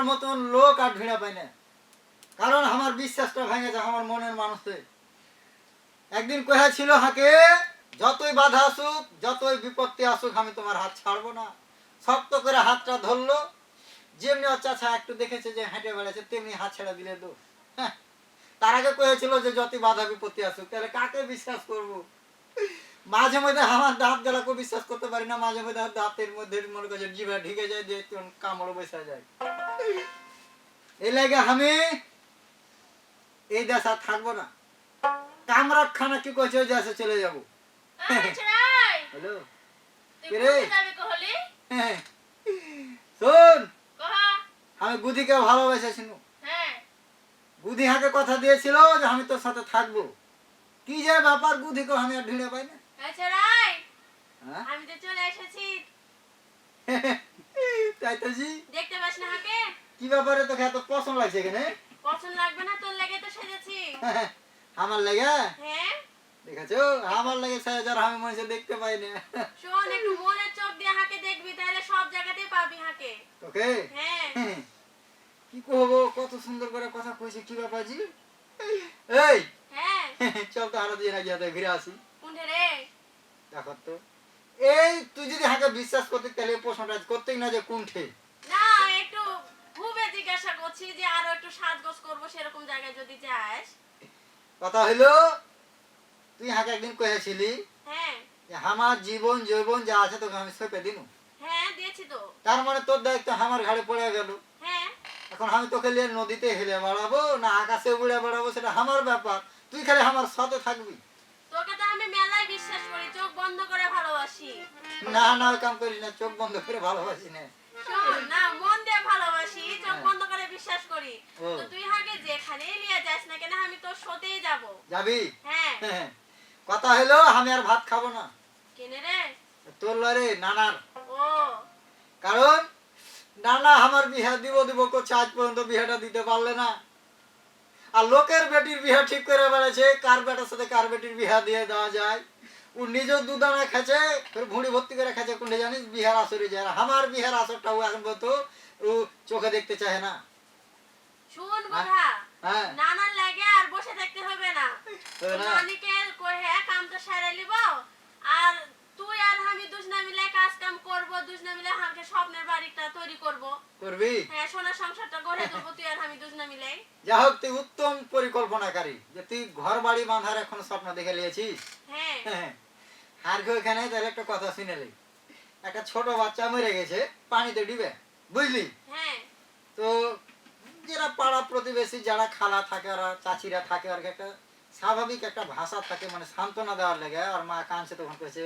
আমার মতন লোক আর ভিড়া পাই না। কারণ আমার বিশ্বাসটা ভেঙেছে আমার মনের মানুষে একদিন কয়া ছিল হাকে যতই বাধা আসুক যতই বিপত্তি আসুক আমি তোমার হাত ছাড়বো না। শক্ত করে হাতটা ধরলো। যেমনি চাচা একটু দেখেছে যে হেঁটে বেড়াচ্ছে তেমনি হাত ছেড়ে দিলে তো। হ্যাঁ, তার আগে কয়েছিল যে যতই বাধা বিপত্তি আসুক তাহলে কাকে বিশ্বাস করব? মাঝে মধ্যে আমার দাঁত গেলাকে বিশ্বাস করতে পারি না মাঝে মধ্যে দাঁতের মধ্যে মনে করছে জিভা ঢিকে যায় যে কামড় বসে যায়। এই লাগে আমি এই দেশ আর থাকব না। কামরাত খানা কি কইছে ওই দেশে চলে যাব। হ্যালো। রে? কোথায় যাবি কহলি? হ্যাঁ। শোন। আমি গুদিকে হ্যাঁ। গুদি হাকে কথা দিয়েছিল যে আমি তোর সাথে থাকব। কি যে ব্যাপার গুদিকে আমি আর ঢিঁড়ে পাই না। আচ্ছা রাই হ্যাঁ? আমি তো চলে এসেছি। তাই তো জি। দেখতে পাস না হাকে? কি ব্যাপারে তোকে এত পছন্দ লাগছে এখানে? পছন্দ লাগবে না তোর লেগে তো সেজেছি। আমার লেগে? হ্যাঁ? দেখেছ? আমার লাগে সাহায্য আমি মানুষে দেখতে পাই না। শোন একটু মনের চোখ দিয়ে হাকে দেখবি তাহলে সব জায়গাতেই পাবি হাকে। তোকে? হ্যাঁ। কি কহবো কত সুন্দর করে কথা কইছে কি ব্যাপার জি? এই হ্যাঁ। চল তো আরও দিয়ে না গিয়ে ঘিরে আসি। কোনঠে রে? দেখো তো। এই তুই যদি হাকে বিশ্বাস করতে তাহলে প্রশ্নটা করতেই না যে কুণ্ঠে না একটু খুবই জিজ্ঞাসা করছি যে আরও একটু সাজগোজ করব সেরকম জায়গায় যদি যাস। কথা হইল তুই হাকে একদিন কয়েছিলি হ্যাঁ। আমার জীবন যৌবন যা আছে তোকে আমি সঁপে দিনু হ্যাঁ দিয়েছি তো। তার মানে তোর দায়িত্ব আমার ঘাড়ে পড়ে গেল। হ্যাঁ। এখন আমি তোকে নিয়ে নদীতে হেলে বেড়াবো না আকাশে উড়ে বেড়াবো সেটা আমার ব্যাপার। তুই খালি আমার সাথে থাকবি। তোকে তো আমি বিশ্বাস করি চোখ বন্ধ করে ভালোবাসি। না না কাম করিস না চোখ বন্ধ করে ভালোবাসি না। না মন দিয়ে ভালোবাসি চোখ হ্যাঁ। বন্ধ করে বিশ্বাস করি। তো তুই আগে যেখানেই নিয়ে যাস না কেন আমি তোর সাথেই যাব। যাবি? হ্যাঁ। হ্যাঁ। কথা হইল আমি আর ভাত খাব না। কেনে রে? তোর লরে নানার। ও। কারণ নানা আমার বিহা দিব দিব করছে আজ পর্যন্ত বিহাটা দিতে পারলে না। আর লোকের বেটির বিহা ঠিক করে বেড়েছে কার বেটার সাথে কার বেটির বিহা দিয়ে দেওয়া যায়? ও নিজেও দুদানা খেছে ফের ভুঁড়ি ভর্তি করে খেছে কোনটা জানিস? বিহার আসরে যায়। আর আমার বিহার আসরটা ও এখন পর্যন্ত ও চোখে দেখতে চায় না। শুন বোধা হ্যাঁ? নানার লাগে আর বসে থাকতে হবে না? নানিকে কহে কামটা সারাই লিব আর তুই আর আমি দুজনা মিলে কাজ কাম করব দুজনা মিলে আমাকে স্বপ্নের বাড়িটা তৈরি করব। করবি? হ্যাঁ সোনার সংসারটা গড়ে তুলবো তুই আর আমি দুজনা মিলে। যা হোক তুই উত্তম পরিকল্পনাকারী। যে তুই ঘর বাড়ি বাঁধার এখন স্বপ্ন দেখে নিয়েছিস? হ্যাঁ। আর কেউ এখানে তাহলে একটা কথা শুনেলি একটা ছোট বাচ্চা মরে গেছে পানিতে ডিবে বুঝলি? হ্যাঁ। তো যারা পাড়া প্রতিবেশী যারা খালা থাকে আর চাচিরা থাকে আর একটা স্বাভাবিক একটা ভাষা থাকে মানে সান্ত্বনা দেওয়ার লেগে আর মা কাঁদছে তখন কয়েছে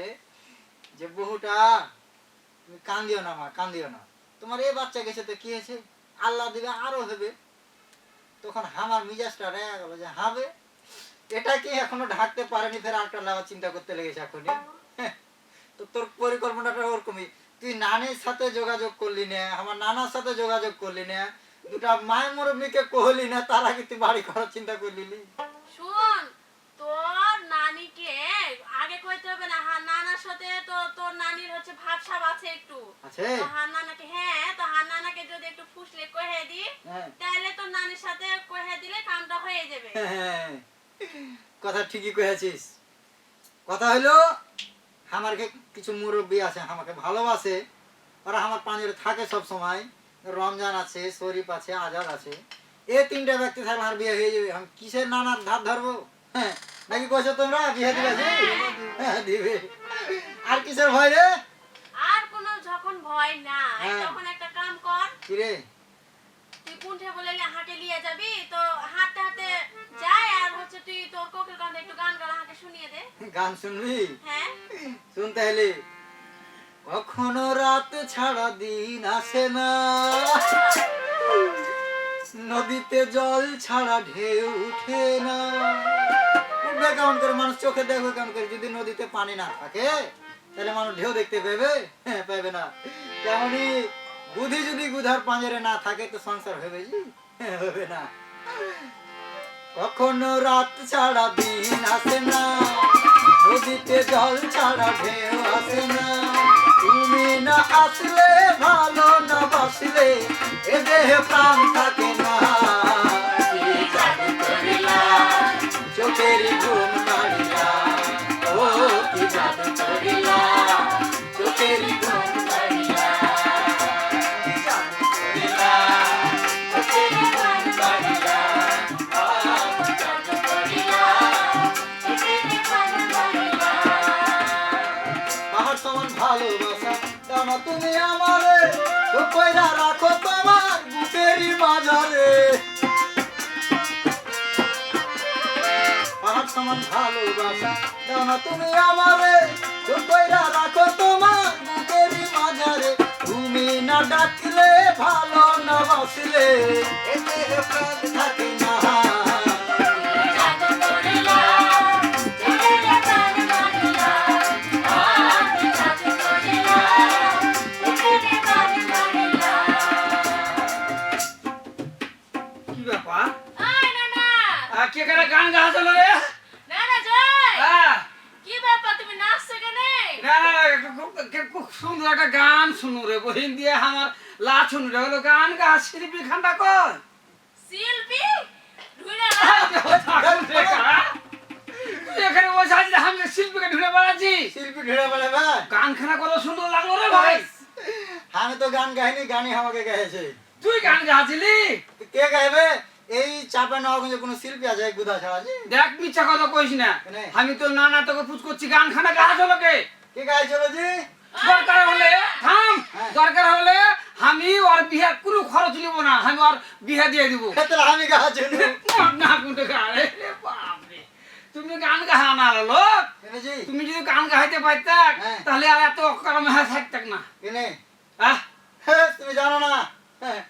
যে বহুটা, তুমি কান্দিও না মা, কান্দিও না। তোমার এই বাচ্চা গেছে তো কি হয়েছে? আল্লাহ দিবে, আরও হবে। তখন আমার মিজাজটা রেগে গেল যে হবে, এটা কি এখনও ঢাকতে পারেনি? ফের আরেকটা নেওয়ার চিন্তা করতে লেগেছে এখনই। তো তোর পরিকল্পনাটা ওরকমই। তুই নানির সাথে যোগাযোগ করলি না, আমার নানার সাথে যোগাযোগ করলি না, দুটা মায়ের মুরব্বীকে কহলি না, তার আগে তুই বাড়ি করার চিন্তা করলি। শুন, তোর নানিকে কইতে হবে না হ্যাঁ নানার সাথে তো তোর নানির হচ্ছে ভাবসাব আছে একটু। আছে? নানাকে হ্যাঁ তো নানাকে যদি একটু ফুসলে কহে দি হ্যাঁ। তাহলে তোর নানির সাথে কহে দিলে কামটা হয়ে যাবে। হ্যাঁ, কথা ঠিকই কয়েছিস কথা হলো আমার কিছু মুরব্বী আছে আমাকে ভালোবাসে। ওরা আমার পাঞ্জরে থাকে সব সময় রমজান আছে শরীফ আছে আজাদ আছে। এই তিনটা ব্যক্তি থাকলে আমার বিয়ে হয়ে যাবে। আমি কিসের নানার ধার ধরবো? হ্যাঁ। নাকি কইছো তোমরা? বিয়ে দিবে হ্যাঁ দিবে। আর কিসের ভয় রে? আর কোনো যখন ভয় না হ্যাঁ। তখন একটা কাম কর। কিরে তুই কুণ্ঠে বলে হাঁটে নিয়ে যাবি তো হাঁটতে হাঁটতে যাই আর হচ্ছে তুই তোর কোকিল কান্দে একটু গান গালা হাঁটে শুনিয়ে দে। গান শুনবি? হ্যাঁ। শুনতে হলে? কখনো রাত ছাড়া দিন আসে না। নদীতে জল ছাড়া ঢেউ উঠে না। উঠবে কেমন করে মানুষ চোখে দেখবে কেমন করে। যদি নদীতে পানি না থাকে তাহলে মানুষ ঢেউ দেখতে পেবে? হ্যাঁ পাবে না। তেমনি বুদ্ধি যদি গুধার পাঁজরে না থাকে তো সংসার হবে জি? হ্যাঁ, হবে না। কখনো রাত ছাড়া দিন আসে না নদীতে জল ছাড়া ঢেউ আসে না। তুমি না আসলে ভালো না বাসলে এ দেহে প্রাণ থাকে না। तेरी धूम माड़िया ओ की जादू সমান ভালোবাসা। জানো তুমি আমারে তো কইরা রাখো তোমার বুকেরই মাঝারে। তুমি না ডাকলে ভালো না বাসলে এতে প্রাণ থাকে না। কি ব্যাপার? কে কেন গান চলো রে হ্যাঁ। না, না, না, খুব- সুন্দর একটা গান শুনু রে বহিন দিয়ে আমার লা শুনু রে। হলো গান গা শিল্পী খান্ডা কর তুই এখানে বসে আছিস আমি শিল্পীকে ঢুকে বেড়াচ্ছি শিল্পী কত সুন্দর লাগল রে ভাই। আমি তো গান গাইনি গানই আমাকে গাইছে। তুই গান গাছিলি কে গাইবে? এই চাপা নগঞ্জে কোনো শিল্পী আছে বুধা ছাড়া দেখ মিথ্যা কথা কইস না। আমি তো না না তোকে পুজ করছি গান খানা গা চলো কে? কে গাইছিল জি? দরকার হলে থাম। হ্যাঁ। দরকার হলে আমি ওর বিয়ে কোনো খরচ নিব না আমি ওর বিয়ে দিয়ে দিব। তাহলে আমি গাইছি না কোনটা রে বাপরে। তুমি গান গাহা না লোক। তুমি যদি গান গাইতে পারতাক হ্যাঁ। তাহলে আর এত অকারমে হাত থাকতাক না। কেনে? আহ। হ্যাঁ, তুমি জানো না। হ্যাঁ,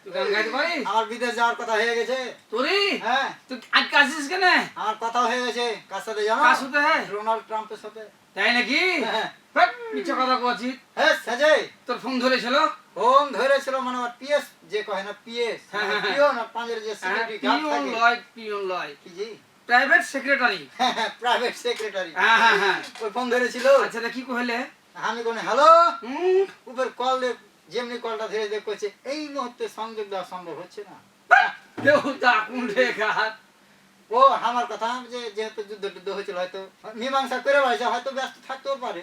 আমার বিদেশ যাওয়ার কথা হয়ে গেছে। তোরি হ্যাঁ। তুই আজ কাছিস কেন আমার কথা হয়ে গেছে। কার সাথে জানো? কার সাথে? ডোনাল্ড ট্রাম্পের সাথে। তাই নাকি? হ্যাঁ। মিথ্যা কথা হ্যাঁ সাজে তোর ফোন ধরেছিল? ফোন ধরেছিল মানে আমার পিএস যে কয় না পিএস। হ্যাঁ। পিও না পাঁচের যে সিকিউরিটি গার্ড থাকে। লয় পিয়ন লয়। কি জি? প্রাইভেট সেক্রেটারি প্রাইভেট সেক্রেটারি ওই ফোন ধরেছিল? আচ্ছা তা কি কইলে? আমি কোনে হ্যালো? উপর কল যেমনি কলটা ধীরে করছে এই মুহূর্তে সংযোগ দেওয়া সম্ভব হচ্ছে না। কেউ দেউতা কোন রেখা? ও আমার কথা যে যেহেতু যুদ্ধ টুদ্ধ হয়েছিল হয়তো মীমাংসা করে পাইছে হয়তো ব্যস্ত থাকতেও পারে।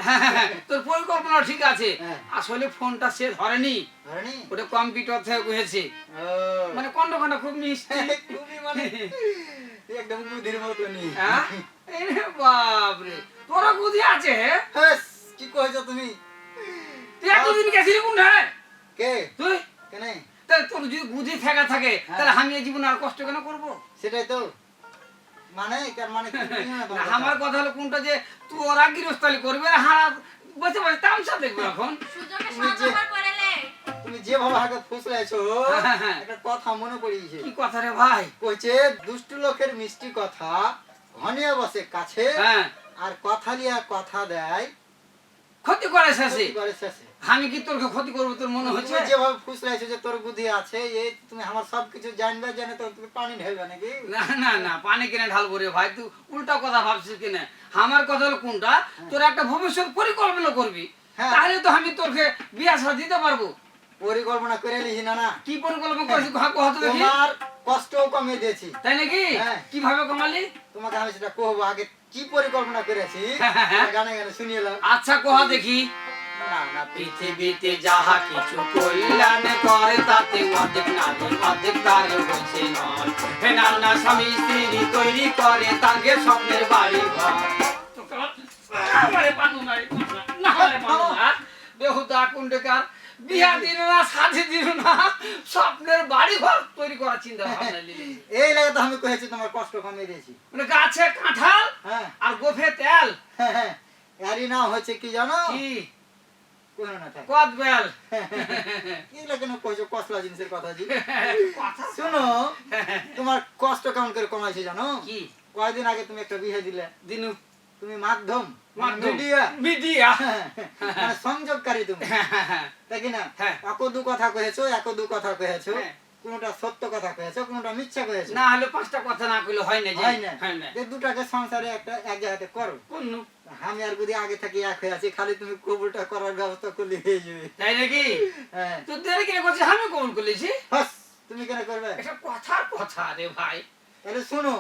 তোর পরিকল্পনা ঠিক আছে। হ্যাঁ। আসলে ফোনটা সে ধরেনি। ধরেনি? ওটা কম্পিউটার থেকে হয়েছে। মানে কন্ড কন্ড খুব মিষ্টি। খুবই মানে একদম মতনই। হ্যাঁ? বাপরে তোরা বুদ্ধি আছে? হ্যাঁ কি কইছো তুমি? তুই এতদিন গেছিলি কে? তুই? কেনে? তোর যদি বুদ্ধি থাকা থাকে হ্যাঁ। তাহলে আমি এই জীবনে আর কষ্ট কেন করব? সেটাই তো। মানে তার মানে কি না আমার কথা? হলো কোনটা যে তুই ওরা গৃহস্থালি করবে আর হারা বসে বসে তামসা দেখবে এখন। তুমি যেভাবে আগে ফুসলাইছো হ্যাঁ, হ্যাঁ। একটা কথা মনে পড়িয়েছে। কি কথা রে ভাই? কইছে দুষ্টু লোকের মিষ্টি কথা ঘনিয়ে বসে কাছে হ্যাঁ। আর কথা লিয়া কথা দেয় ক্ষতি করে শেষে। ক্ষতি করে শেষে। আমি কি তোর ক্ষতি করব? তোর মনে হচ্ছে? যেভাবে ফুসলাইছো যে তোর বুদ্ধি আছে এই তুমি আমার সব কিছু জানবে জানে তো তুমি পানি ঢেলবে নাকি? না না না পানি কিনে ঢালবো রে ভাই তুই উল্টা কথা ভাবছিস কিনা? আমার কথা হলো কোনটা? তোর একটা ভবিষ্যৎ পরিকল্পনা করবি হ্যাঁ। তাহলে তো আমি তোকে বিয়া সাথে দিতে পারব। পরিকল্পনা করে নিছি না না। কি পরিকল্পনা করেছিস? কহ কহ তো দেখি। তোমার কষ্টও কমিয়ে দিয়েছি। তাই নাকি? হ্যাঁ। কীভাবে কমালি? তোমাকে আমি সেটা কহবো আগে কি পরিকল্পনা করেছি হ্যাঁ, হ্যাঁ। গানে গানে শুনিয়ে আচ্ছা কহ দেখি। না না পৃথিবীতে যাহা কিছু কল্যাণ করে তাতে অর্ধেক নারী অর্ধেক তারে হয়েছে হে নানা স্বামী স্ত্রী তৈরি করে তাকে স্বপ্নের বাড়ি ঘর। আমারে পানু নাই, না আমারে পানু না। বেহুদা কুণ্ডকার বিয়া দিন না সাথে দিন না স্বপ্নের বাড়ি ঘর তৈরি করার চিন্তা ভাবনা এই লাগে তো আমি তোমার কষ্ট কমিয়ে দিয়েছি। মানে গাছে কাঁঠাল হ্যাঁ। আর গোফে তেল। হ্যাঁ হ্যাঁ। এরই নাম হচ্ছে কি জানো? কি? কোনো না থাক কদ এগুলো কেন কইছো কসলা জিনিসের কথা জি? শুনো তোমার কষ্ট কেমন করে কমাইছে জানো? কি? কয়দিন আগে তুমি একটা বিয়ে দিলে দিনু তুমি মাধ্যম মাধ্যম। মিডিয়া। মিডিয়া। মানে সংযোগকারী তুমি। তাই কি না? হ্যাঁ। এক দু কথা কহেছো এক দু কথা কহেছো হ্যাঁ। কোনটা সত্য কথা কহেছো কোনটা মিথ্যা কহেছো না হলে পাঁচটা কথা না কইলে হয় না হয় দুটাকে সংসারে একটা এক জায়গাতে করো। কোন আমি আর যদি আগে থাকি এক হয়ে আছি খালি তুমি কবুলটা করার ব্যবস্থা করলে হয়ে যাবে। তাই নাকি? হ্যাঁ। তুই দেরি কেন করছিস আমি কবুল করলেছি তুমি কেন করবে? এটা কথার কথা রে ভাই। তাহলে শোনো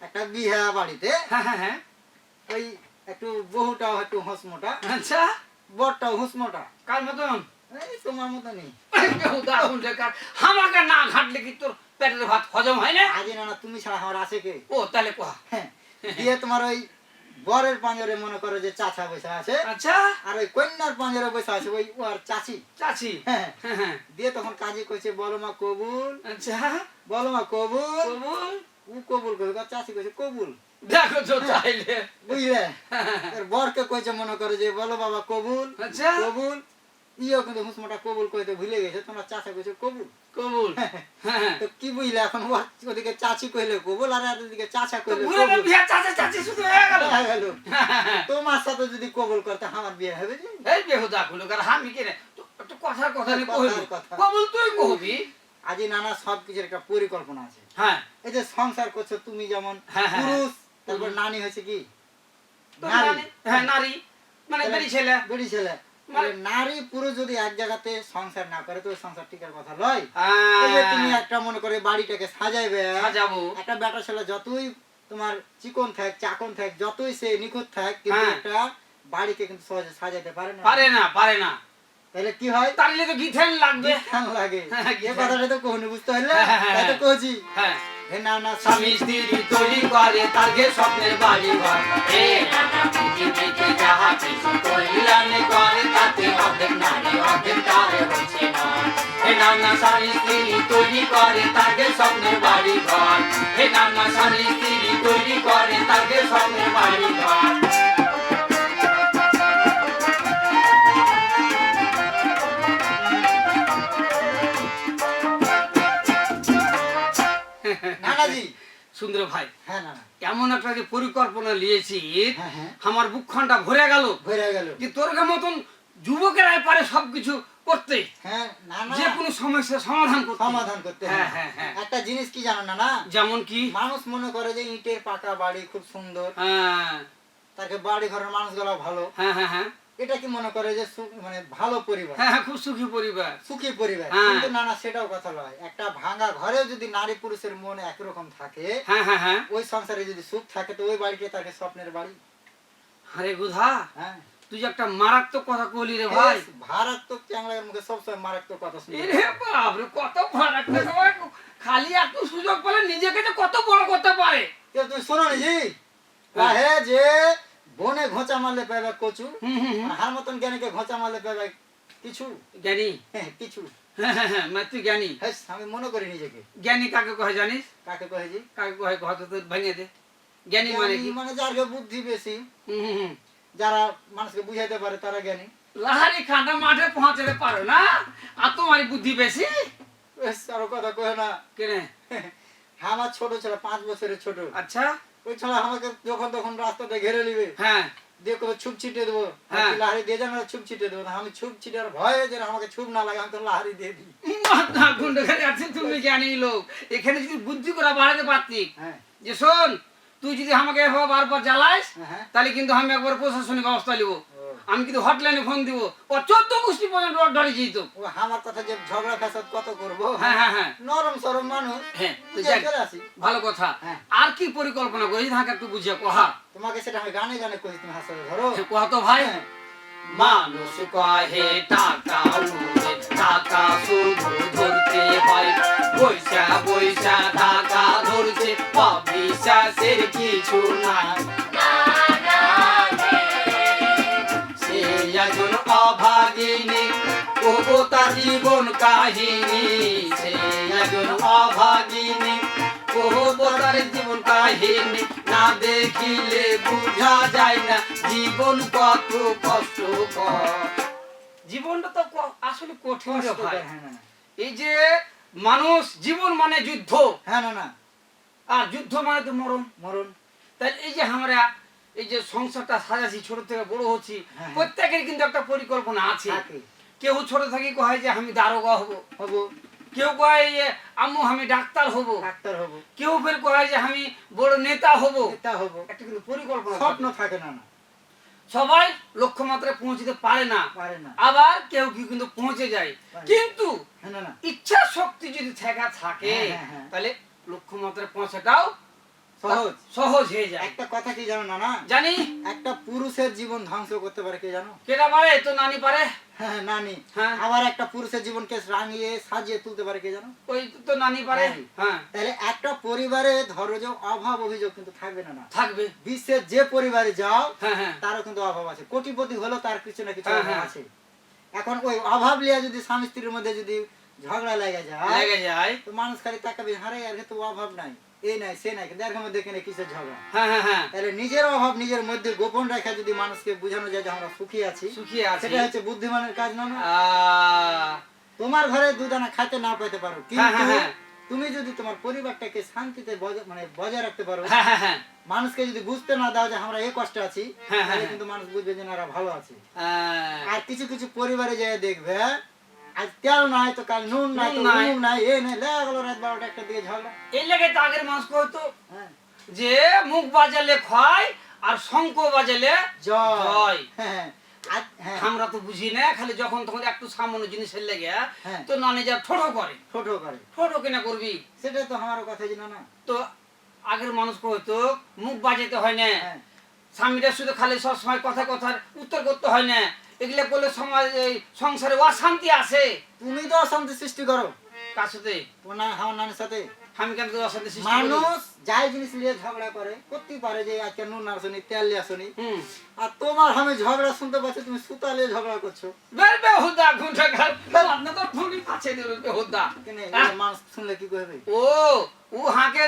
একটা বিহা বাড়িতে হ্যাঁ হ্যাঁ হ্যাঁ। ওই একটু বহুটাও একটু হসমোটা আচ্ছা। বড়টাও হুসমোটা। কার মতন? এই তোমার মতনই। দারুণ বেকার আমাকে না ঘাটলে কি তোর পেটের ভাত হজম হয় না? আজ না না তুমি ছাড়া আমার আছে কে? ও তাহলে কোয়া? হ্যাঁ, দিয়ে তোমার ওই বরের পাঞ্জরে মনে করে যে চাচা বসে আছে আচ্ছা। আর ওই কন্যার পাঞ্জরে বসে আছে ওই ওর চাচি। চাচি? হ্যাঁ। হ্যাঁ হ্যাঁ। দিয়ে তখন কাজী কইছে বলো মা কবুল? আচ্ছা। বলো মা কবুল? কবুল? ও কবুল কইছে আর চাচি কইছে কবুল। দেখো তো চাইলে বুঝলে? আর বরকে কইছে মনে করে যে বলো বাবা কবুল? আচ্ছা। কবুল। ইও কিন্তু হুসমটা কবুল কইতে ভুলে গেছে তোমার চাচা কইছে কবুল। কবুল? হ্যাঁ তো কি বুঝলে এখন? ওদিকে চাচি কইলে কবুল আর এদিকে চাচা কইলে কবুল। বিয়া চাচা চাচি শুধু হয়ে গেল। হয়ে গেল। তোমার সাথে যদি কবুল করতে আমার বিয়ে হবে যে? এই বেহুদা কুলো কার আমি কি তো একটু কথা নি কথার কবুল তুই কহবি আজ নানা সব কিছুর একটা পরিকল্পনা আছে। হ্যাঁ। এই যে সংসার করছ তুমি যেমন হ্যাঁ, হ্যাঁ, পুরুষ তারপর নানি হয়েছে কি? নারী। হ্যাঁ নারী। মানে বেরি ছেলে। বেড়ি ছেলে। নারী পুরুষ যদি এক জায়গাতে সংসার না করে তো সংসার টিকার কথা লয়। হ্যাঁ, তুমি একটা মনে করে বাড়িটাকে সাজাইবে সাজাবো। একটা বেটা ছেলে যতই তোমার চিকন থাক চাকন থাক যতই সে নিখুঁত থাক কিন্তু হ্যাঁ। একটা বাড়িকে কিন্তু সহজে সাজাইতে পারে না। পারে না পারে না। তাহলে কি হয়? তাহলে তো লাগবে। ধ্যান লাগে। হ্যাঁ, এ কথাটা তো কহনি বুঝতে পারলে হ্যাঁ, হ্যাঁ, তাই তো হ্যাঁ। কহছি হ্যাঁ। হে না না স্বামী স্ত্রী তৈরি করে তাকে স্বপ্নের বাড়ি ঘর। এ নানা পৃথিবীতে যাহা কিছু কল্যাণ করে, তাতে অর্ধেক নারী, অর্ধেক তারে নয় হে নানা স্বামী স্ত্রী তৈরি করে তাকে স্বপ্নের বাড়ি ঘর। হে নানা স্বামী স্ত্রী তৈরি করে তাকে স্বপ্নের বাড়ি ঘর। সুন্দর ভাই হ্যাঁ এমন একটা যে পরিকল্পনা নিয়েছি হ্যাঁ হ্যাঁ। আমার বুকখানটা ভরে গেল ভরে গেল। যে তোর মতন যুবকেরাই পারে সবকিছু করতে হ্যাঁ যে কোনো সমস্যার সমাধান করতে। সমাধান করতে হ্যাঁ হ্যাঁ হ্যাঁ। একটা জিনিস কি জানো না না? যেমন কি? মানুষ মনে করে যে ইটের পাকা বাড়ি খুব সুন্দর। হ্যাঁ। তাকে বাড়ি ঘরের মানুষ মানুষগুলো ভালো। হ্যাঁ হ্যাঁ হ্যাঁ। এটা কি মনে করে যে মানে ভালো পরিবার? হ্যাঁ হ্যাঁ, খুব সুখী পরিবার। সুখী পরিবার। হ্যাঁ। কিন্তু না না সেটাও কথা নয় একটা ভাঙা ঘরেও যদি নারী পুরুষের মন একরকম থাকে হ্যাঁ হ্যাঁ হ্যাঁ। ওই সংসারে যদি সুখ থাকে তো ওই বাড়িতে তাকে স্বপ্নের বাড়ি। আরে গুধা হ্যাঁ। তুই একটা মারাত্মক কথা কলি রে ভাই। ভারত চ্যাংলার মুখে সবসময় মারাত্মক কথা শুনে। এরে বাপরে কত মারাত্মক। খালি এত সুযোগ পেলে নিজেকে যে কত বড় করতে পারে। তুই শোনো জি হ্যাঁ। কাহে যে বনে ঘোঁচা মারলে পাবে কচু হার মতন জ্ঞানীকে ঘোঁচা মারলে পাবে কিছু। জ্ঞানী? হ্যাঁ কিছু। হ্যাঁ হ্যাঁ জ্ঞানী। আমি মনে করি নিজেকে। জ্ঞানী কাকে কহে জানিস? কাকে কহেছি কাকে কহে তো ভেঙে দে। জ্ঞানী মানে কি? মানে যার বুদ্ধি বেশি। যারা মানুষকে বুঝাইতে পারে তারা জ্ঞানী। লাহারি খান্ডা মাঠে পৌঁছাতে পারো না? আর তোমারই বুদ্ধি বেশি? বেশ আরও কথা কয়ে না। কেনে? আমার ছোট ছেলে পাঁচ বছরের ছোট। আচ্ছা। ওই ছাড়া আমাকে যখন তখন রাস্তাতে ঘেরে নিবে। হ্যাঁ। দিয়ে ছুপ ছিটে দেবো। হ্যাঁ। লাহারি দিয়ে যান ছুপ ছিটে দেবো। আমি ছুপ ছিটে ভয়ে যেন আমাকে ছুপ না লাগে আমি তো লাহারি দিয়ে দিই। মাথা গুন্ডখানে আছে তুমি জ্ঞানী লোক। এখানে যদি বুদ্ধি করে বাড়াতে পারতি হ্যাঁ। যে শোন তুই যদি আমাকে বারবার জ্বালাইস হ্যাঁ তাহলে কিন্তু আমি একবার প্রশাসনিক অবস্থা নিব। আমি কিন্তু হটলাইনে ফোন দিব। ও চোদ্দ গোষ্ঠী পর্যন্ত ডরে যেত ও আমার কথা যে ঝগড়া ফ্যাসাদ কত করব? হ্যাঁ হ্যাঁ হ্যাঁ। নরম সরম মানুষ। হ্যাঁ ভালো কথা। হ্যাঁ। আর কি পরিকল্পনা করিস তাকে একটু বুঝিয়ে কহা তোমাকে সেটা আমি গানে গানে করি তুমি হাসলে ধরো। কহ তো ভাই। হ্যাঁ। মানুষ কহে টাকা উঠে টাকা শুধু ধরতে হয়। পয়সা পয়সা টাকা ধরছে। অবিশ্বাসের কিছু নাই। তার জীবন কাহিনী সে একজন অভাগিনী। তার জীবন কাহিনী না দেখিলে বুঝা যায় না জীবন কত কষ্টকর। জীবনটা তো আসলে কঠিন হ্যাঁ। না। এই যে মানুষ জীবন মানে যুদ্ধ। হ্যাঁ না না। আর যুদ্ধ মানে তো মরণ। মরণ। তাহলে এই যে আমরা এই যে সংসারটা সাজাচ্ছি ছোট থেকে বড় হচ্ছি হ্যাঁ। প্রত্যেকের কিন্তু একটা পরিকল্পনা আছে। কেউ ছোট থেকে কয় যে আমি দারোগা হব হব। কেউ কয় যে আম্মু আমি ডাক্তার হব। ডাক্তার হব। কেউ ফের কয় যে আমি বড় নেতা হব। নেতা হব। একটা কিন্তু পরিকল্পনা স্বপ্ন থাকে। না না। সবাই লক্ষ্যমাত্রায় পৌঁছতে পারে না। পারে না। আবার কেউ কেউ কিন্তু পৌঁছে যায়। কিন্তু হ্যাঁ না না। ইচ্ছা শক্তি যদি থাকা থাকে হ্যাঁ, হ্যাঁ। তাহলে লক্ষ্যমাত্রায় পৌঁছাটাও সহজ সহজ হয়ে যায়। একটা কথা কি জানো না না জানি। একটা পুরুষের জীবন ধ্বংস করতে পারে কে জানো? কেটা পারে? তো নানি পারে? হ্যাঁ নানি। হ্যাঁ। আবার একটা পুরুষের জীবনকে রাঙিয়ে সাজিয়ে তুলতে পারে কে জানো? ওই তো নানি পারে? হ্যাঁ। তাহলে একটা পরিবারে ধরো যে অভাব অভিযোগ কিন্তু থাকবে না না থাকবে। বিশ্বের যে পরিবারে যাও হ্যাঁ হ্যাঁ। তারও কিন্তু অভাব আছে। কোটিপতি হলেও তার কিছু না কিছু হ্যাঁ, হ্যাঁ। আছে। এখন ওই অভাব লিয়া যদি স্বামী স্ত্রীর মধ্যে যদি ঝগড়া লেগে যায় লেগে যায়। তো মানুষ খালি তাকাবে হারে আর তো অভাব নাই। এই নাই সে নাই কিন্তু এর মধ্যে কেন কিসের ঝগড়া। হ্যাঁ হ্যাঁ হ্যাঁ। তাহলে নিজের অভাব নিজের মধ্যে গোপন রাখা যদি মানুষকে বোঝানো যায় যে আমরা সুখী আছি সুখী আছে। সেটা হচ্ছে বুদ্ধিমানের কাজ না তোমার ঘরে দুদানা খাইতে না পেতে পারো হ্যাঁ, কিন্তু হ্যাঁ, হ্যাঁ। তুমি যদি তোমার পরিবারটাকে শান্তিতে বজায় মানে বজায় রাখতে পারো মানুষকে যদি বুঝতে না দাও যে আমরা এই কষ্টে আছি হ্যাঁ, তাহলে। কিন্তু মানুষ বুঝবে যে না ভালো আছে। আর কিছু কিছু পরিবারে যায় দেখবে আজ তেল নাই তো কাল নুন নাই তো নুন নাই। নুন নাই। গেল রাত বারোটা একটা দিকে ঝগড়া। এই লেগে তো আগের মানুষ কইতো হ্যাঁ। যে মুখ বাজালে ক্ষয় আর শঙ্খ বাজালে জয়। হ্যাঁ হ্যাঁ। আমরা তো বুঝি না খালি যখন তখন একটু সামান্য জিনিসের লেগে। তো নানি যা ঠোঁটো করে। ছোট করে। ঠোঁটো কিনা করবি? সেটা তো আমার কথা জানো না। তো আগের মানুষ কইতো মুখ বাজাইতে হয় না। স্বামীরা শুধু খালি সবসময় কথা কথার উত্তর করতে হয় না। এগুলা করলে সমাজ এই সংসারে অশান্তি আসে তুমি তো অশান্তি সৃষ্টি করো। কার সাথে ওনা আমার নানের সাথে। আমি কেন অশান্তি সৃষ্টি মানুষ যাই জিনিস নিয়ে ঝগড়া করে করতেই পারে যে আজকে নুন আসনি তেল নিয়ে আসনি। আর তোমার আমি ঝগড়া শুনতে পাচ্ছি তুমি সুতা নিয়ে ঝগড়া করছ। হুদা তো পাচ্ছে দিল হুদা হ্যাঁ। মানুষ শুনলে কি করবে? ও ও হাঁকে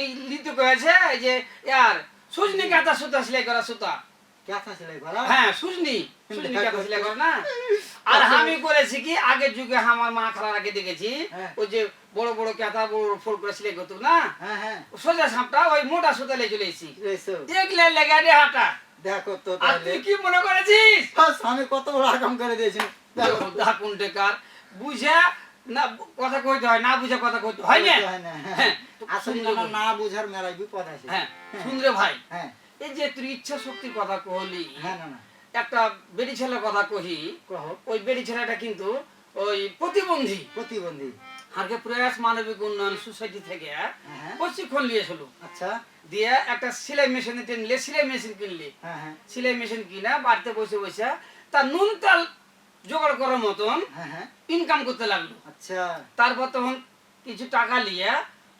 এই লিতু কয়েছে যে ইয়ার সুজনি কাঁথা সুতা সেলাই করা সুতা। হ্যাঁ সেলাই করা না? আর আমি করেছি কি আগের যুগে আমার মা খালার আগে দেখেছি। ওই যে বড় বড় কাঁথা বড় বড় ফোল করে সেলাই করতো না? সোজা সাপটা ওই মোটা সুতা লেগে চলে দেখলে লেগে রে হাটা। দেখো তো তুই কি মনে করেছিস? আমি কত বড় আকাম করে দিয়েছি। দেখো। বুঝে না কথা কইতে হয় না বুঝে কথা কইতে হয় না? হয় না, হ্যাঁ। হ্যাঁ, আসলে না বুঝার মেলায় বিপদ আছে। হ্যাঁ। সুন্দর ভাই। হ্যাঁ। এই যে তুই ইচ্ছা শক্তির কথা কহলি হ্যাঁ একটা বেড়ি ছেলের কথা কহি ওই বেড়ি ছেলেটা কিন্তু ওই প্রতিবন্ধী। প্রতিবন্ধী। হারকে প্রয়াস মানবিক উন্নয়ন সোসাইটি থেকে হ্যাঁ। প্রশিক্ষণ নিয়েছিল। আচ্ছা। দিয়ে একটা সেলাই মেশিন কিনলে সেলাই মেশিন কিনলে। হ্যাঁ সেলাই মেশিন কিনা বাড়িতে বসে বসে তার নুন তেল জোগাড় করার মতন ইনকাম করতে লাগল। আচ্ছা। তারপর তখন কিছু টাকা নিয়ে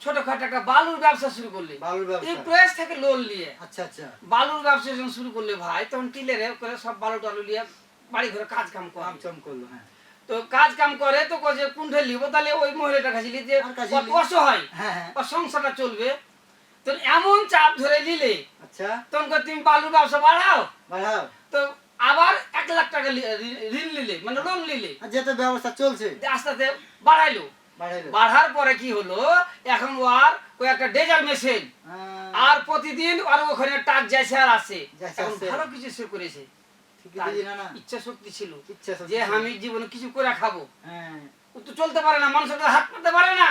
ছোটখাটো একটা বালুর ব্যবসা শুরু করলে। বালুর ব্যবসা। প্রয়াস থেকে লোন নিয়ে। আচ্ছা আচ্ছা। বালুর ব্যবসা যখন শুরু করলে ভাই তখন টিলেরে করে সব বালু টালু নিয়ে বাড়ি ঘরে কাজ কাম করে করল হ্যাঁ। তো কাজ কাম করে তো যে কুণ্ঠে লিব তাহলে ওই মহিলাটা কাছে যে অসহায় হ্যাঁ হ্যাঁ ওর সংসারটা চলবে। তো এমন চাপ ধরে নিলে আচ্ছা। তখন তুমি বালুর ব্যবসা বাড়াও। বাড়াও। তো আবার এক লাখ টাকা ঋণ নিলে মানে লোন নিলে। যেহেতু ব্যবস্থা চলছে। আস্তে আস্তে বাড়াইলো। বাড়ার পরে কি হলো? এখন ও আর একটা ডেজার মেশিন আর প্রতিদিন আর ওখানে টাক যাইছে আর আসে এখন ভালো কিছু সে করেছে। ইচ্ছা শক্তি ছিল যে আমি জীবনে কিছু করে খাব। হ্যাঁ। তো চলতে পারে না মানুষের হাত পাতে পারে না।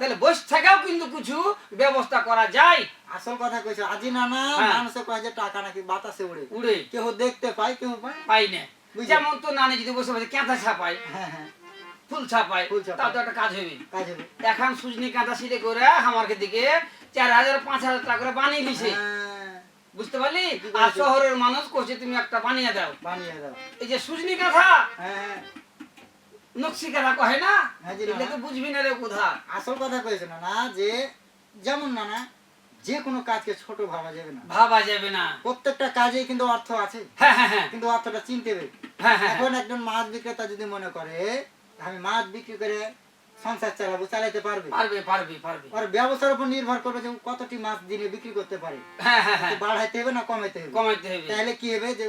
তাহলে বসে থেকেও কিন্তু কিছু ব্যবস্থা করা যায়। আসল কথা কইছো আজি না না হ্যাঁ। মানুষে কয় যে টাকা নাকি বাতাসে উড়ে। উড়ে। কেউ দেখতে পায় কেউ পায় পাই না? যেমন তো নানি যদি বসে বসে কেঁথা ছাপায়। হ্যাঁ হ্যাঁ। ফুল ছাপায়। তাও তো একটা কাজ হবে এখন সুজনি কাঁথা সিটে করে আমার দিকে চার হাজার পাঁচ হাজার টাকা করে বানিয়ে দিছে। হ্যাঁ, বুঝতে পারলি? আর শহরের মানুষ করছে তুমি একটা বানিয়ে দাও। বানিয়ে দাও। এই যে সুজনি কাঁথা হ্যাঁ। নকশি কাঁথা কহে না? হ্যাঁ। এগুলো তো বুঝবি না রে কোথা। আসল কথা কইছো না না যে যেমন না না যে কোনো কাজকে ছোট ভাবা যাবে না। ভাবা যাবে না। প্রত্যেকটা কাজে কিন্তু অর্থ আছে। কিন্তু অর্থটা চিনতে হবে। এখন একজন মাছ বিক্রেতা যদি মনে করে আমি মাছ বিক্রি করে সংসার চালাবো চালাইতে পারবে? পারবে পারবে পারবে। আর ব্যবসার উপর নির্ভর করবে যে কতটি মাছ দিনে বিক্রি করতে পারে। হ্যাঁ হ্যাঁ হ্যাঁ। বাড়াইতে হবে না কমাইতে হবে? কমাইতে হবে। তাহলে কি হবে যে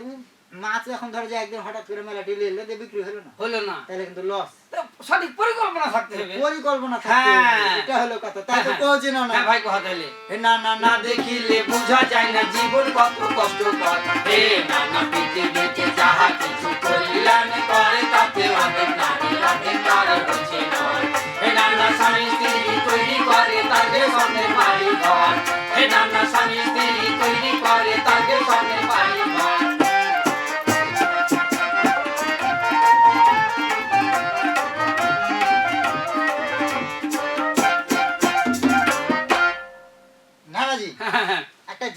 মাছ এখন ধরো যে একদিন হঠাৎ করে মেলা ডিলে এলে যে বিক্রি হলো না। হলো না। তাহলে কিন্তু লস সঠিক পরিকল্পনা থাকতে হবে। পরিকল্পনা থাকতে। হ্যাঁ। এটা হলো কথা। তাই তো হ্যাঁ। কওছি না। না হ্যাঁ ভাই কথা তাইলে না না না না দেখিলে বোঝা যায় না জীবন কত কষ্টকর। হে নানা পৃথিবীতে যাহা কিছু কল্যাণ করে তাতে অনেক নারী অধিকার হচ্ছে নয় হে নানা স্বামী স্ত্রী তৈরি করে তাদের স্বপ্নের বাড়ি ঘর। হে নানা স্বামী স্ত্রী তৈরি করে তাদের স্বপ্নের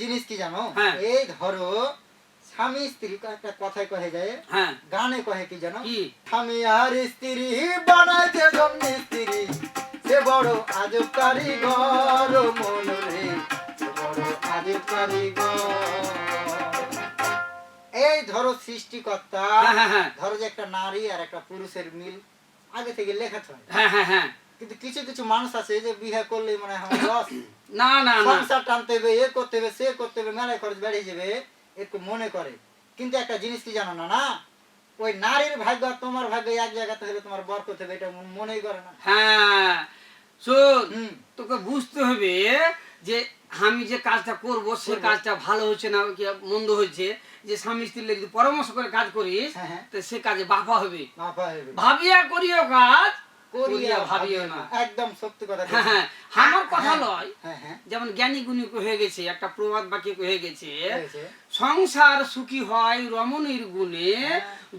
জিনিস কি জানো? হ্যাঁ। এই ধরো স্বামী স্ত্রী একটা কথায় কহে যায় হ্যাঁ। গানে কহে কি জানো? স্বামী আর স্ত্রী বানায় যে জন্য স্ত্রী। সে বড় আজব কারিগর মন রে বড় আজব কারিগর এই ধরো সৃষ্টিকর্তা হ্যাঁ, হ্যাঁ, হ্যাঁ। ধরো যে একটা নারী আর একটা পুরুষের মিল আগে থেকে লেখা থাকে। হ্যাঁ হ্যাঁ হ্যাঁ। কিন্তু কিছু কিছু মানুষ আছে যে বিয়ে করলেই মানে লস না না সংসার টানতে হবে এ করতে হবে সে করতে হবে মেলায় খরচ বেড়ে যাবে এরকম মনে করে। কিন্তু একটা জিনিস কি জানো না না ওই নারীর ভাগ্য তোমার ভাগ্য এক জায়গাতে হলে তোমার বর করতে হবে এটা মনেই করে না। হ্যাঁ। শোন তোকে বুঝতে হবে যে আমি যে কাজটা করব সে কাজটা ভালো হচ্ছে না কি মন্দ হয়েছে যে স্বামী স্ত্রী যদি পরামর্শ করে কাজ করিস হ্যাঁ, হ্যাঁ। তো সে কাজে মাফা হবে। ভাবিয়া করিও কাজ করিয়া ভাবিও না। একদম সত্যি কথা হ্যাঁ হ্যাঁ আমার কথা হ্যাঁ, হ্যাঁ হ্যাঁ। যেমন জ্ঞানী গুণী হয়ে গেছে একটা প্রবাদ বাক্য হয়ে গেছে সংসার সুখী হয় রমণীর গুণে।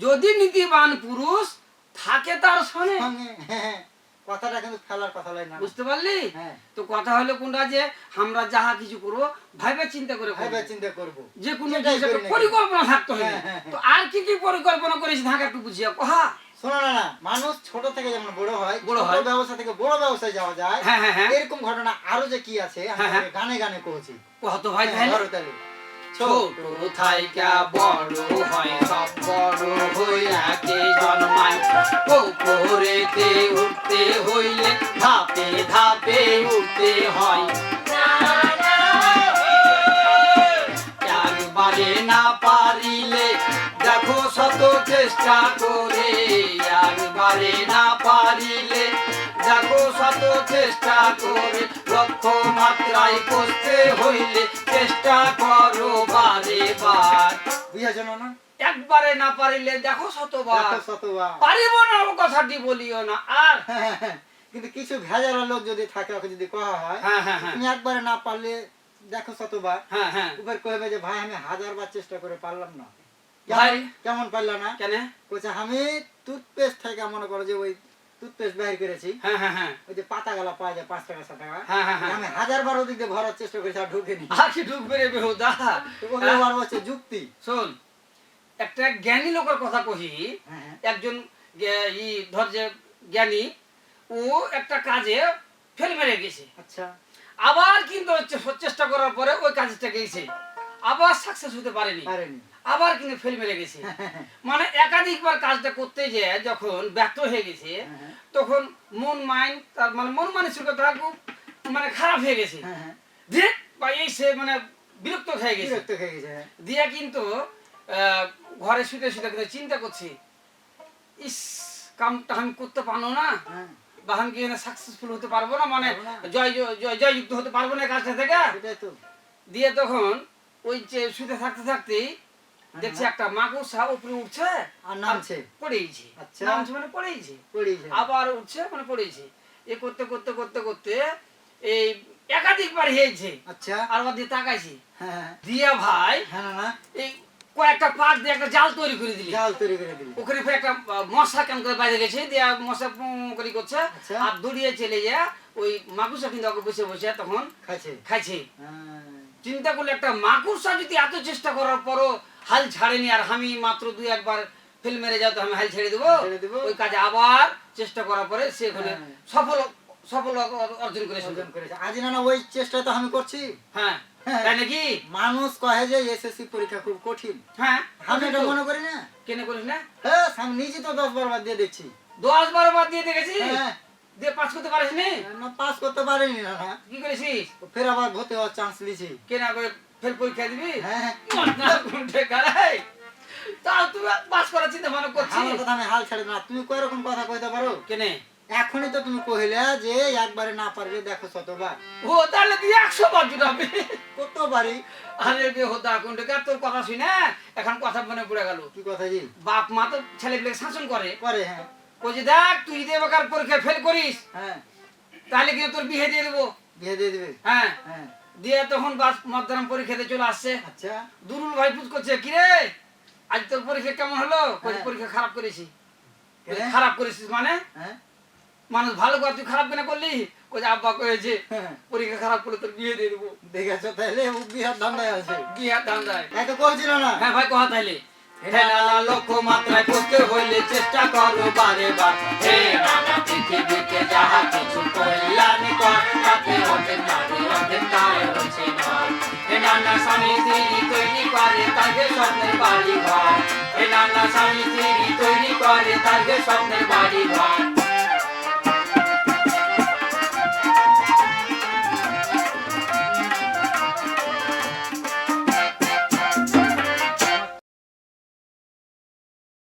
যদি নীতিবান পুরুষ থাকে তার সনে কথাটা কিন্তু ফেলার কথা লয় না। বুঝতে পারলি? তো কথা হলো কোনটা যে আমরা যাহা কিছু করব ভাইবে চিন্তা করে করব। ভাইবা চিন্তা করব। যে কোনো। পরিকল্পনা থাকতে হবে। তো আর কি কি পরিকল্পনা করেছি ঢাকা একটু বুঝিয়া কহা শোনো না না মানুষ ছোট থেকে যেমন বড় হয় বড় হয়। ব্যবসা থেকে বড় ব্যবসায় যাওয়া যায় হ্যাঁ হ্যাঁ হ্যাঁ এরকম ঘটনা আরও যে কি আছে আমি হ্যাঁ, হ্যাঁ। গানে গানে কহছি কহ তো ভাই হ্যাঁ, তাহলে। ছোট থাইকা বড় হয় সব বড় হইয়া কে জন্মায় ওপরেতে উঠতে হইলে ধাপে ধাপে উঠতে হয় একবারে না পারিলে দেখো শত চেষ্টা করে একবারে না পারিলে। দেখো শত চেষ্টা করে লক্ষ্য মাত্রায় করতে হইলে চেষ্টা করো বারে বার। বুঝেছ না? না একবারে না পারিলে দেখো শতবার। শতবার। পারিব না ও কথাটি বলিও না আর হ্যাঁ, হ্যাঁ, হ্যাঁ। কিন্তু কিছু ভেজাল লোক যদি থাকে ওকে যদি কহা হয় হ্যাঁ হ্যাঁ হ্যাঁ। তুমি একবারে না পারলে দেখো শতবার। হ্যাঁ হ্যাঁ। উপর কহবে যে ভাই আমি হাজার বার চেষ্টা করে পারলাম না। ভাই। কেমন না? কেন? আমি টুথপেস্ট থেকে মনে করো যে ওই টুথপেস্ট করেছি। হ্যাঁ হ্যাঁ হ্যাঁ। ওই যে পাতা গলা পাওয়া যায় পাঁচ টাকা সাত টাকা। হ্যাঁ হ্যাঁ হ্যাঁ। আমি হাজার বার ওদিক দিয়ে ভরার চেষ্টা করেছি আর ঢুকেনি। আর কি ঢুকবে রে বেহুদা? ওগুলো হচ্ছে যুক্তি। শোন একটা জ্ঞানী লোকের কথা কহি। একজন ই ধর যে জ্ঞানী ও একটা কাজে ফেল মেরে গেছে। আচ্ছা। আবার কিন্তু চেষ্টা করার পরে ওই কাজটা গেছে। আবার সাকসেস হতে পারেনি। পারেনি। আবার কিন্তু ফেল মেরে গেছে। মানে একাধিকবার কাজটা করতে যে যখন ব্যর্থ হয়ে গেছে হ্যাঁ, তখন মন মাইন্ড তার মানে মন মানসিকতা খুব মানে খারাপ হয়ে গেছে। হ্যাঁ হ্যাঁ। বা এই সে মানে বিরক্ত হয়ে গেছে। বিরক্ত হয়ে গেছে হ্যাঁ। দিয়ে কিন্তু ঘরে শুতে শুতে কিন্তু চিন্তা করছি ইস কামটা আমি করতে পারব না। হ্যাঁ। বা আমি কি সাকসেসফুল হতে পারব না? মানে জয় জয় জয়যুক্ত হতে পারব না কাজটা থেকে? দিয়ে তখন ওই যে শুতে থাকতে থাকতেই দেখছি একটা মাকুসা উপরে উঠছে। আর নামছে। পড়েইছে। আচ্ছা। নামছে মানে পড়েইছে। পড়িয়েছে আবার উঠছে মানে পড়েইছে। এ করতে করতে করতে করতে এই একাধিকবার হয়েছে আচ্ছা। আর ওর দিয়ে তাকাইছি। হ্যাঁ হ্যাঁ। দিয়া ভাই হ্যাঁ না, এই কয়েকটা পাট দিয়ে একটা জাল তৈরি করে দিলি। জাল তৈরি করে দিলি। ওখানে ফের একটা মশা কেমন করে বাইরে গেছে দিয়া মশা করে করছে। আচ্ছা। আর দৌড়িয়ে চলে যা ওই মাকুসা কিন্তু ওকে বসে বসে তখন খাইছে। খাইছে। হ্যাঁ। চিন্তা করলে একটা মাকুসা যদি এত চেষ্টা করার পরও হাল ছাড়েনি আর আমি মাত্র দুই একবার ফেল মেরে যাও তো আমি হাল ছেড়ে দেবো। ওই কাজে আবার চেষ্টা করার পরে সে ওখানে হ্যাঁ। সফল সফল অর্জন করেছে। অর্জন করেছে। আজ না ওই চেষ্টা তো আমি করছি। হ্যাঁ। হ্যাঁ। তাই নাকি? মানুষ কহে যে এসএসসি পরীক্ষা খুব কঠিন। হ্যাঁ। আমি এটা মনে করি না। কেনে করিস না? হ্যাঁ আমি নিজে তো দশ বার দিয়ে দেখছি। দশ বারো বার দিয়ে দেখেছি হ্যাঁ। দিয়ে পাস করতে পারিস নি না পাস করতে পারিনি না কি করেছিস? ফের আবার ভর্তি হওয়ার চান্স নিয়েছি কেনা করে ফেল পরীক্ষা দিবি? হ্যাঁ। তাও তুই পাস করার চিন্তা ভাবনা করছিস? আমার কথা আমি হাল ছাড়ে না। তুমি কয় রকম কথা কইতে পারো? কেনে? এখনই তো তুমি কহিলে যে একবারে না পারলে দেখো শতবার। ও তাহলে তুই একশো বার জুটাবি। কত বাড়ি আরে বে হোদা তোর কথা শুনে? এখন কথা মনে পড়ে গেল। কি কথা জি? বাপ মা তো ছেলেগুলোকে শাসন করে। করে হ্যাঁ। বলছে দেখ তুই যদি এবার পরীক্ষা ফেল করিস হ্যাঁ। তাহলে কিন্তু তোর বিয়ে দিয়ে দেবো। বিয়ে দিয়ে দিবে? হ্যাঁ। হ্যাঁ। দিয়ে তখন বাস মধ্যরাম পরীক্ষাতে চলে আসছে। আচ্ছা। দুরুল ভাই পুজ করছে কিরে আজ তোর পরীক্ষা কেমন হলো? হ্যাঁ। পরীক্ষা খারাপ করেছি। খারাপ করেছিস মানে? হ্যাঁ। মানুষ ভালো করে তুই খারাপ কেন করলি? ওই যে আব্বা কয়েছে হ্যাঁ। পরীক্ষা খারাপ করলে তোর বিয়ে দিয়ে দেবো। দেখেছ তাহলে বিহার ধান্দায় আছে। বিয়ে ধান্দায়। দেয় এত কইছিল না। হ্যাঁ ভাই কথা তাইলে? হে লক্ষ্য মাত্রায় করতে হইলে চেষ্টা করো বারে বার। হে নানা পৃথিবীতে যাহা কিছু কল্যাণ কর, তাতে অর্ধেক নারী অর্ধেক নর হে নানা স্বামী স্ত্রী তৈরি করে তাকে স্বপ্নের বাড়ি ঘর। হে নানা স্বামী স্ত্রী তৈরি করে তাকে স্বপ্নের বাড়ি ঘর।